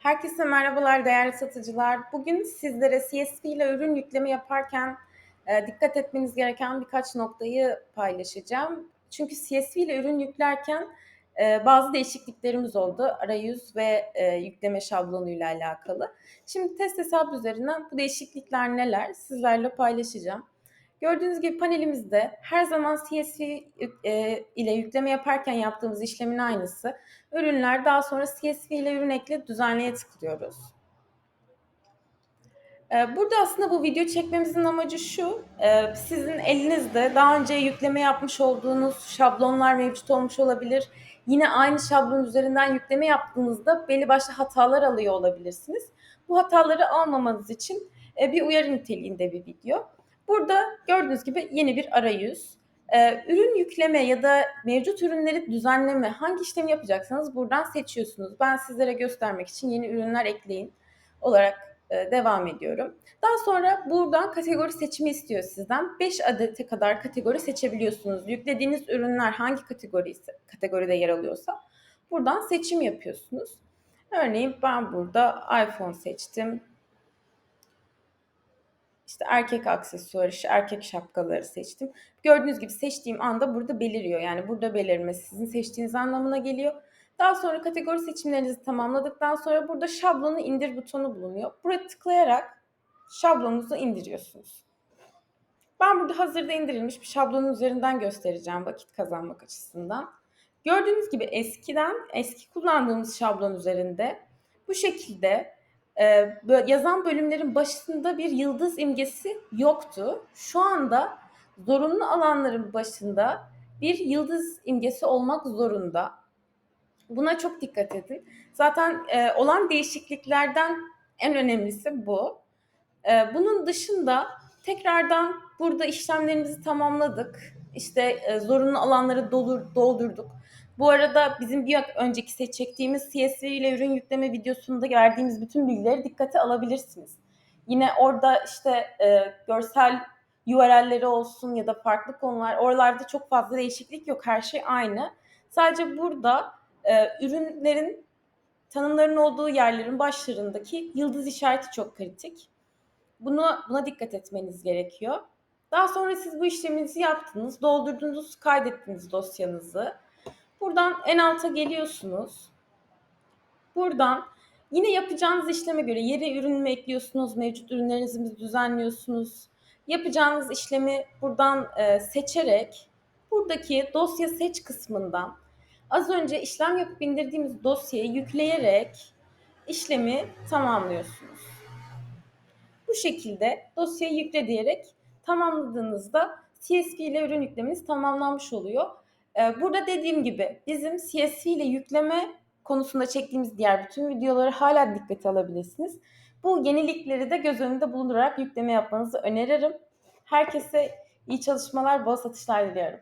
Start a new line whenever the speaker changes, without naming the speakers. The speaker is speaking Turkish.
Herkese merhabalar değerli satıcılar. Bugün sizlere CSV ile ürün yükleme yaparken e, dikkat etmeniz gereken birkaç noktayı paylaşacağım. Çünkü CSV ile ürün yüklerken e, bazı değişikliklerimiz oldu. Arayüz ve e, yükleme şablonu ile alakalı. Şimdi test hesabı üzerinden bu değişiklikler neler sizlerle paylaşacağım. Gördüğünüz gibi panelimizde her zaman CSV e, ile yükleme yaparken yaptığımız işlemin aynısı. Ürünler daha sonra CSV ile ürün ekle düzenleye tıklıyoruz. E, burada aslında bu video çekmemizin amacı şu. E, sizin elinizde daha önce yükleme yapmış olduğunuz şablonlar mevcut olmuş olabilir. Yine aynı şablon üzerinden yükleme yaptığınızda belli başlı hatalar alıyor olabilirsiniz. Bu hataları almamanız için bir uyarı niteliğinde bir video. Burada gördüğünüz gibi yeni bir arayüz. Ee, ürün yükleme ya da mevcut ürünleri düzenleme hangi işlemi yapacaksanız buradan seçiyorsunuz. Ben sizlere göstermek için yeni ürünler ekleyin olarak e, devam ediyorum. Daha sonra buradan kategori seçimi istiyor sizden. 5 adete kadar kategori seçebiliyorsunuz. Yüklediğiniz ürünler hangi kategori kategoride yer alıyorsa buradan seçim yapıyorsunuz. Örneğin ben burada iPhone seçtim işte erkek aksesuarı, erkek şapkaları seçtim. Gördüğünüz gibi seçtiğim anda burada beliriyor. Yani burada belirmesi sizin seçtiğiniz anlamına geliyor. Daha sonra kategori seçimlerinizi tamamladıktan sonra burada şablonu indir butonu bulunuyor. Buraya tıklayarak şablonunuzu indiriyorsunuz. Ben burada hazırda indirilmiş bir şablonun üzerinden göstereceğim vakit kazanmak açısından. Gördüğünüz gibi eskiden eski kullandığımız şablon üzerinde bu şekilde yazan bölümlerin başında bir yıldız imgesi yoktu. Şu anda zorunlu alanların başında bir yıldız imgesi olmak zorunda. Buna çok dikkat edin. Zaten e, olan değişikliklerden en önemlisi bu. E, bunun dışında tekrardan burada işlemlerimizi tamamladık. İşte e, zorunlu alanları doldurduk. Bu arada bizim bir önceki çektiğimiz CSV ile ürün yükleme videosunda verdiğimiz bütün bilgileri dikkate alabilirsiniz. Yine orada işte e, görsel URL'leri olsun ya da farklı konular oralarda çok fazla değişiklik yok. Her şey aynı. Sadece burada e, ürünlerin tanımların olduğu yerlerin başlarındaki yıldız işareti çok kritik. Bunu buna dikkat etmeniz gerekiyor. Daha sonra siz bu işleminizi yaptınız, doldurdunuz, kaydettiniz dosyanızı. Buradan en alta geliyorsunuz. Buradan yine yapacağınız işleme göre yeri ürün mü ekliyorsunuz, mevcut ürünlerinizi düzenliyorsunuz? Yapacağınız işlemi buradan e, seçerek buradaki dosya seç kısmından az önce işlem yapıp indirdiğimiz dosyayı yükleyerek işlemi tamamlıyorsunuz. Bu şekilde dosyayı yükle diyerek tamamladığınızda CSV ile ürün yüklemeniz tamamlanmış oluyor. Ee, burada dediğim gibi bizim CSV ile yükleme konusunda çektiğimiz diğer bütün videoları hala dikkate alabilirsiniz. Bu yenilikleri de göz önünde bulundurarak yükleme yapmanızı öneririm. Herkese iyi çalışmalar, bol satışlar diliyorum.